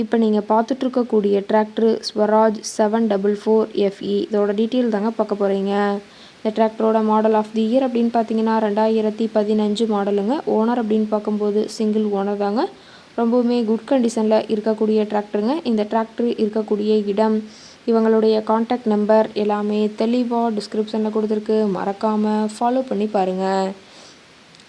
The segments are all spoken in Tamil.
இப்போ நீங்கள் பார்த்துட்ருக்கக்கூடிய tractor Swaraj seven double four FE இதோட டீட்டெயில் தாங்க பார்க்க போகிறீங்க இந்த டிராக்டரோட மாடல் ஆஃப் தி இயர் அப்படின்னு பார்த்தீங்கன்னா ரெண்டாயிரத்தி பதினஞ்சு மாடலுங்க ஓனர் அப்படின்னு பார்க்கும்போது சிங்கிள் ஓனர் தாங்க. ரொம்பவுமே குட் கண்டிஷனில் இருக்கக்கூடிய டிராக்டருங்க இந்த டிராக்டர் இருக்கக்கூடிய இடம் இவங்களுடைய காண்டாக்ட் நம்பர் எல்லாமே தெளிவாக டிஸ்கிரிப்ஷனில் கொடுத்துருக்கு. மறக்காமல் ஃபாலோ பண்ணி பாருங்கள்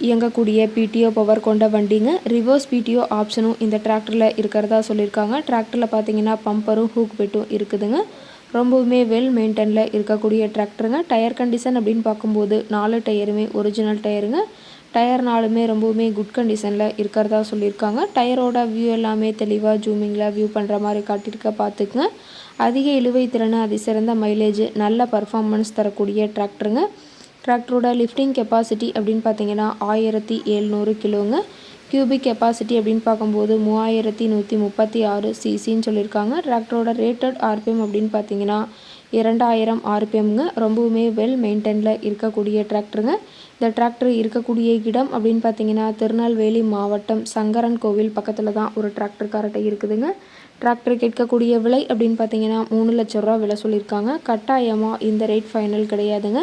இயங்கக்கூடிய பிடிஓ பவர் கொண்ட வண்டிங்க. ரிவர்ஸ் பிடிஓ ஆப்ஷனும் இந்த டிராக்டரில் இருக்கிறதா சொல்லியிருக்காங்க. டிராக்டரில் பார்த்தீங்கன்னா பம்பரும் ஹூக் பெட்டும் இருக்குதுங்க. ரொம்பவுமே வெல் மெயின்டெனில் இருக்கக்கூடிய டிராக்டருங்க டயர் கண்டிஷன் அப்படின்னு பார்க்கும்போது நாலு டயருமே ஒரிஜினல் டயருங்க டயர் நாலுமே ரொம்பவுமே குட் கண்டிஷனில் இருக்கிறதா சொல்லியிருக்காங்க. டயரோட வியூ எல்லாமே தெளிவாக ஜூமிங்கில் வியூ பண்ணுற மாதிரி காட்டியிருக்க பார்த்துக்குங்க அதிக இழுவை திறன் அதிசிறந்த மைலேஜ் நல்ல பர்ஃபார்மன்ஸ் தரக்கூடிய டிராக்டருங்க டிராக்டரோட லிஃப்டிங் கெப்பாசிட்டி அப்படின்னு பார்த்தீங்கன்னா ஆயிரத்தி எழுநூறு கிலோங்க. கியூபிக் கெப்பாசிட்டி அப்படின்னு பார்க்கும்போது மூவாயிரத்தி நூற்றி முப்பத்தி ஆறு சிசின்னு சொல்லியிருக்காங்க. டிராக்டரோட ரேட்டட் ஆர்பிஎம் அப்படின்னு பார்த்தீங்கன்னா இரண்டாயிரம் ஆர்பிஎம்ங்க ரொம்பவுமே வெல் மெயின்டைனில் இருக்கக்கூடிய டிராக்டருங்க இந்த டிராக்டர் இருக்கக்கூடிய இடம் அப்படின்னு பார்த்தீங்கன்னா திருநெல்வேலி மாவட்டம் சங்கரன் கோவில் பக்கத்தில் தான் ஒரு டிராக்டர்காரட்டை இருக்குதுங்க. டிராக்டர் கேட்கக்கூடிய விலை அப்படின்னு பார்த்தீங்கன்னா மூணு லட்ச ரூபா விலை சொல்லியிருக்காங்க. கட்டாயமாக இந்த ரேட் ஃபைனல் கிடையாதுங்க.